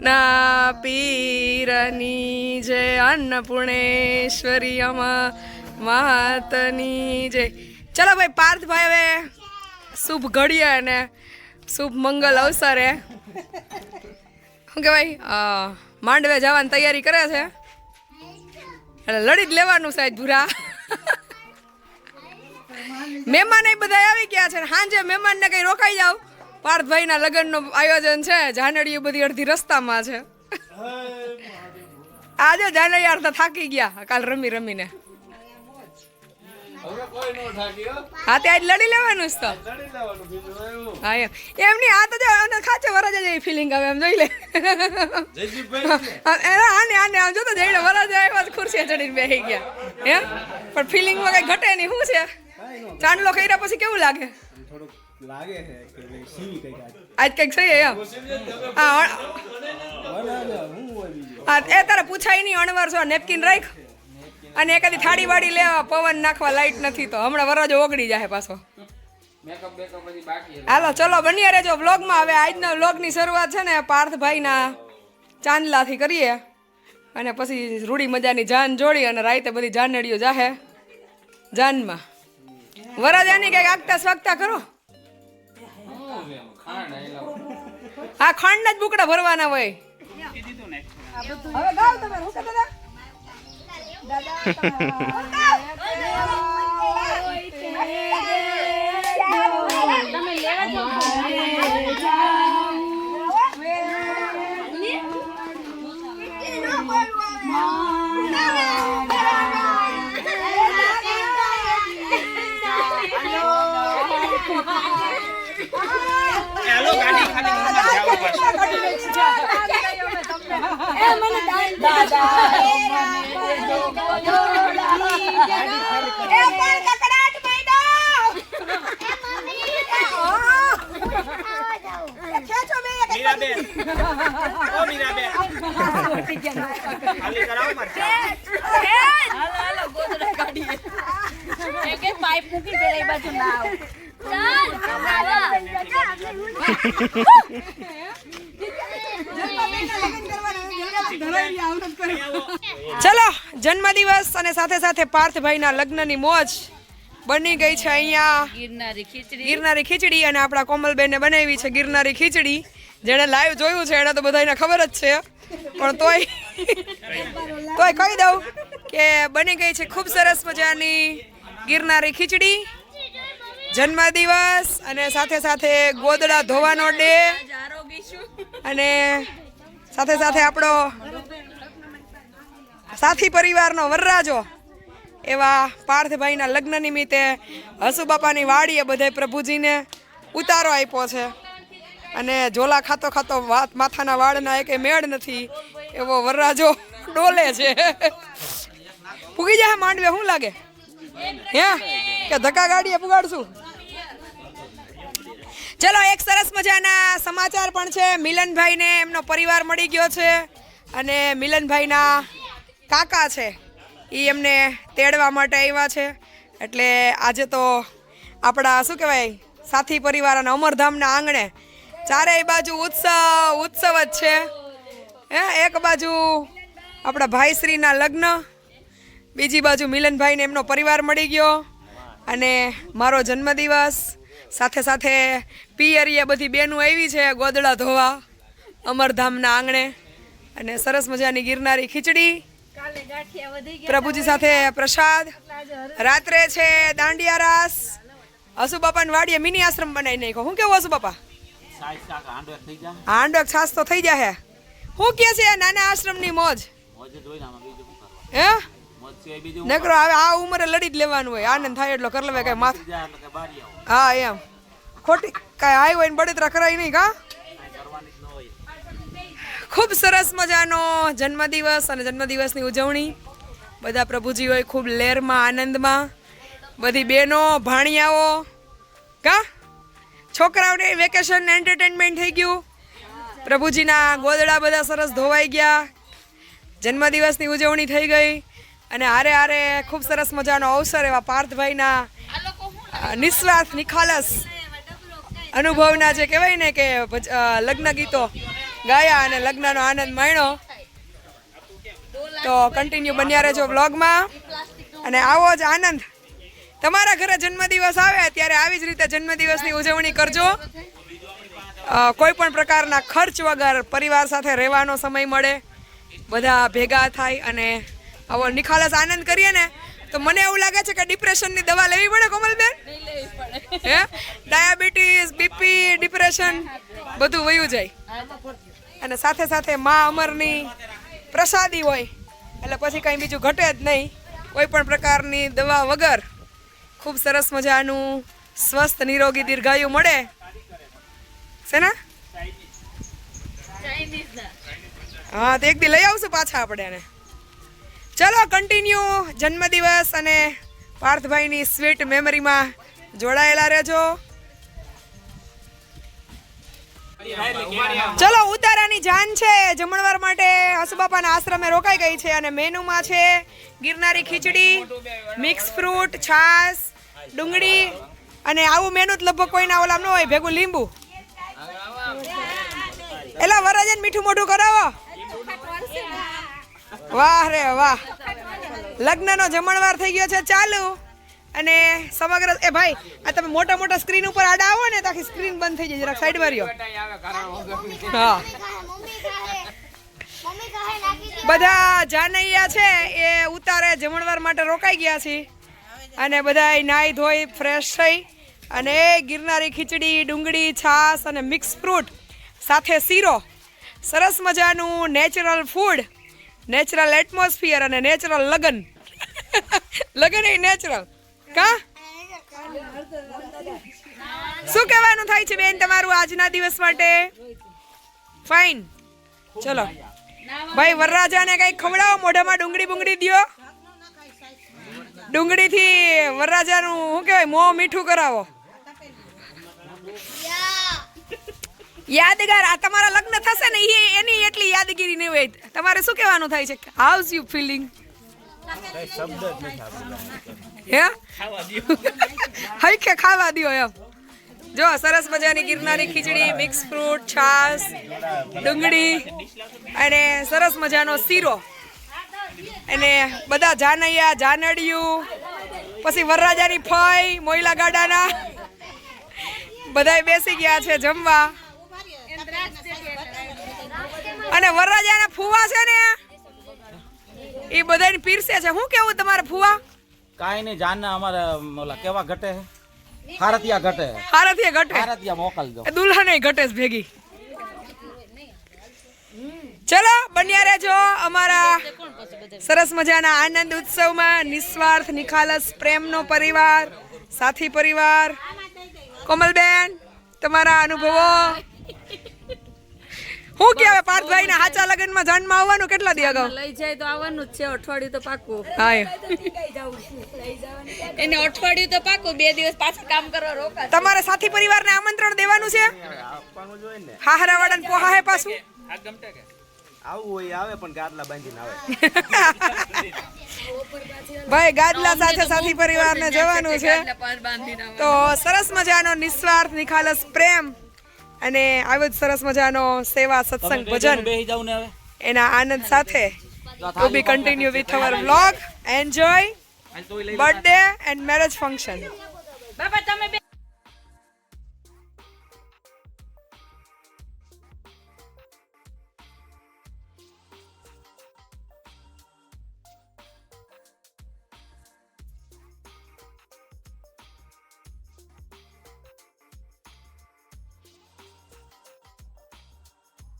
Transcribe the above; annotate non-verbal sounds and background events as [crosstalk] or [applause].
ના પીરની જય અન્નપૂર્ણેશ્વરી અમા માતની જય ચલો ભાઈ પાર્થભાઈ હવે શુભ ઘડીએ અને શુભ મંગલ અવસરે। શું કહેવાય? માંડવે જવાની તૈયારી કરે છે? એટલે લડી જ લેવાનું સાહેબ ભૂરા. [laughs] મહેમાન એ બધા આવી ગયા છે સાંજે મહેમાનને કઈ રોકાઈ જાવ? પાર્થભાઈના લગ્નનું આયોજન છે. જાનડીઓ બધી અડધી રસ્તામાં છે. આજે જાનડી અડધા થાકી ગયા. કાલ રમી રમીને. હા. તે આજ લડી લેવાનું જ તો. હા એમ. એમની આ તો ખાચે વરાજા જેવી ફિલિંગ આવે એમ જોઈ લે. આને આને આમ જોતો જઈને વરાજા આવ્યા તો ખુરશીએ ચડીને બેસી ગયા. હે પણ ફિલિંગમાં કઈ ઘટે નહીં. શું છે? ચાંદલો કર્યા પછી કેવું લાગે? થોડુંક લાગે છે કે ભાઈ સીવી કઈ. આજ કંઈક છે એમ? હા એ તારે પૂછાય નહીં અણવાર છો નેપકિન રાખ. અને એકાદી થાળી વાળી લેવા પવન નાખવા લાઈટ નથી તો. હમણાં વરજ ઓગળી જાય પાછો. હાલો ચલો બન્યા રહેજો વ્લોગમાં. હવે આજના વ્લોગની શરૂઆત છે ને પાર્થભાઈના ચાંદલાથી કરીએ. અને પછી રૂડી મજાની જાન જોડી અને રાતે બધી જાનડીઓ જાહે. જાનમાં. વરાજાની કંઈક આગતા સ્વાગતા કરો આ ખાંડના જ બુકડા ભરવાના હોય હવે ગાવ તમે હું દાદા હતા? [laughs] ખેંચો બે એક મીરાબેન ઓ મીરાબેન ખાલી કરાવો મરચા ચલો જન્મદિવસ અને સાથે સાથે પાર્થભાઈના લગ્નની મોજ બની ગઈ છે અહીંયા. ગિરનારી ખીચડી. ગિરનારી ખીચડી અને આપણા કોમલબેને બનાવી છે ગિરનારી ખીચડી. જેણે લાઈવ જોયું છે એને તો બધાને ખબર જ છે. પણ તોય તોય કહી દઉં કે બની ગઈ છે ખૂબ સરસ મજાની ગિરનારી ખીચડી. જન્મદિવસ અને સાથે સાથે ગોદડા ધોવાનો ડે. અને સાથે સાથે આપણો સાથી પરિવારનો વરરાજો. એવા પાર્થભાઈના લગ્ન નિમિત્તે હસુબાપાની વાડીએ બધે પ્રભુજીને ઉતારો આપ્યો છે. અને ઝોલા ખાતો ખાતો વાત માથાના વાળના એકે મેળ નથી, એવો વરરાજો ડોલે છે. પૂગી જાય માંડવે શું લાગે? હે? કે ધક્કા ગાડીએ પુગાડશું? ચલો, એક સરસ મજાના સમાચાર પણ છે. મિલનભાઈને એમનો પરિવાર મળી ગયો છે. અને મિલનભાઈના કાકા છે એ એમને તેડવા માટે આવ્યા છે. એટલે આજે તો આપણા, શું કહેવાય, સાથી પરિવાર અને અમરધામના આંગણે ચારેય બાજુ ઉત્સવ ઉત્સવ જ છે. હે, એક બાજુ આપણા ભાઈશ્રીના લગ્ન, બીજી બાજુ મિલનભાઈને એમનો પરિવાર મળી ગયો અને મારો જન્મદિવસ. સાથે સાથે પિયરીએ બધી બેનું આવી છે ગોદડા ધોવા, અમરધામના આંગણે. અને સરસ મજાની ગિરનારી ખીચડી પ્રભુજી સાથે પ્રસાદ. રાત્રે છે દાંડિયા રાસ. હસુ બાપા વાડીએ મિની આશ્રમ બનાવી નાખ્યો. હું કેવું હસુ બાપા હાંડો છાસ તો થઈ જાય હું કે છે નાના નાના આશ્રમની મોજ? હે? નકરો હવે આ ઉંમરે લડી જ લેવાનું હોય. આનંદ થાય એટલો કર લેવાય કઈ માથે. હા એમ. ખોટી કઈ આવ્યો હોય ને બળતરા કરાય નહીં કા? ખૂબ સરસ મજાનો જન્મદિવસ અને જન્મદિવસની ઉજવણી. બધા પ્રભુજી હોય ખૂબ લહેરમાં, આનંદમાં. બધી બહેનો, ભાણિયાઓ. કા? છોકરાઓને વેકેશન એન્ટરટેનમેન્ટ થઈ ગયું. પ્રભુજીના ગોદડા બધા સરસ ધોવાઈ ગયા. જન્મદિવસની ઉજવણી થઈ ગઈ. અને હારે હારે ખૂબ સરસ મજાનો અવસર એવા પાર્થભાઈના નિસ્વાર્થ નિખાલસ અનુભવના જે કહેવાય ને કે લગ્ન ગીતો ગાયા અને લગ્નનો આનંદ માણ્યો. તો કન્ટિન્યુ બન્યા રહેજો વ્લોગમાં અને આવો જ આનંદ. તમારા ઘરે જન્મદિવસ આવે, ત્યારે આવી જ રીતે જન્મદિવસની ઉજવણી કરજો. કોઈ પણ પ્રકારના ખર્ચ વગર પરિવાર સાથે રહેવાનો સમય મળે. બધા ભેગા થાય અને આવો નિખાલસ આનંદ કરીએ ને તો મને એવું લાગે છે કે ડિપ્રેશનની દવા લેવી પડે કોમલબેન? હે? ડાયાબિટીસ બીપી ડિપ્રેશન બધું વયું જાય. અને સાથે સાથે મા અમરની પ્રસાદી હોય એટલે પછી કંઈ બીજું ઘટે જ નહીં. કોઈ પણ પ્રકારની દવા વગર ખૂબ સરસ મજાનું સ્વસ્થ નિરોગી દીર્ઘાયુ મળે. છે ને. હા તો એક દી લઈ આવશું પાછા આપણે એને. ચલો કન્ટિન્યુ જન્મદિવસ અને પાર્થભાઈની સ્વીટ મેમરીમાં જોડાયેલા રહેજો. ચલો, ઉતારાની જાન છે. જમણવાર માટે હસુબાપાના આશ્રમે રોકાઈ ગઈ છે અને મેનુમાં છે ગિરનારી ખીચડી મિક્સ ફ્રૂટ છાશ, ડુંગળી અને આવું મેનુ જ લગભગ કોઈના ઓલામ ન હોય, ભેગું લીંબુ. એલા વરાજન મીઠું મોઢું કરાવો. વાહ રે વાહ. લગ્નનો જમણવાર થઈ ગયો છે, ચાલુ. અને સમગ્ર એ ભાઈ, આ તમે મોટા મોટા સ્ક્રીન ઉપર આડા આવો ને તો આખી સ્ક્રીન બંધ થઈ જાય, જરાક સાઈડ માર્યો હા. બધા જાનૈયા છે, એ ઉતારે જમણવાર માટે રોકાઈ ગયા છે. અને બધા નાહી ધોઈ ફ્રેશ થઈ. અને ગિરનારી ખીચડી, ડુંગળી, છાશ અને મિક્સ ફ્રૂટ સાથે શીરો. સરસ મજાનું નેચરલ ફૂડ નેચરલ એટમોસ્ફિયર અને નેચરલ લગન. [laughs] લગન એ નેચરલ કા? શું કહેવાનું થાય છે બેન તમારું આજના દિવસ માટે? ફાઇન ચલો. ભાઈ, વરરાજાને કઈ ખવડાવો, મોઢામાં ડુંગળી બુંગળી દ્યો. ડુંગળીથી વરરાજાનું, શું કહેવાય, મોં મીઠું કરાવો. યાદગાર, આ તમારા લગ્ન થશે ને એ એની એટલી યાદગીરી નહીં હોય તમારે શું કહેવાનું થાય છે? હાઉઝ યુ ફિલિંગ હે? હઈ ખાવા દ્યો એમ. જો, સરસ મજાની ગિરનારી ખીચડી મિક્સ ફ્રૂટ છાસ ડુંગળી અને સરસ મજાનો શીરો. અને બધા જાનૈયા, જાનડિયું, પછી વરરાજાની ફઈ મોયલા ગાડાના. બધાય બેસી ગયા છે જમવા. અને વરરાજાના ફુવા છે ને? એ બધાને પીરસે છે. શું કેવું તમારે ફુવા? કાંઈ નહીં જાનને અમારે ઓલા કેવા ઘટે? હારતિયા ઘટે. હારતિયા ઘટે? હારતિયા મોકલજો દુલ્હન ઘટે ભેગી. ચલો બન્યા રહેજો અમારા સરસ મજાના આનંદ ઉત્સવમાં નિસ્વાર્થ નિખાલસ પ્રેમનો પરિવાર સાથી પરિવાર. કોમલબેન તમારા અનુભવો. હું કહેવાય પાર્થભાઈ ના હાચા લગ્નમાં જાનમાં આવવાનું? કેટલા દી અગાઉ? લઈ જાય તો આવવાનું જ છે અઠવાડિયું તો પાકું. હા એને અઠવાડિયું તો પાકું બે દિવસ પાછા કામ કરવા રોકા તમારે સાથી પરિવારને આમંત્રણ દેવાનું છે? હાહરાવાળાને પોહા હે પાછું? આવું હોય આવે પણ ગાદલા બાંધીને આવે. ભાઈ ગાદલા સાથે સાથી પરિવારને જવાનું છે તો સરસ મજાનો નિસ્વાર્થ નિખાલસ પ્રેમ અને આવો જ સરસ મજાનો સેવા સત્સંગ ભજન બેસી જાવ ને હવે. એના આનંદ સાથે. To be continue with our vlog enjoy birthday and marriage function બાબા તમે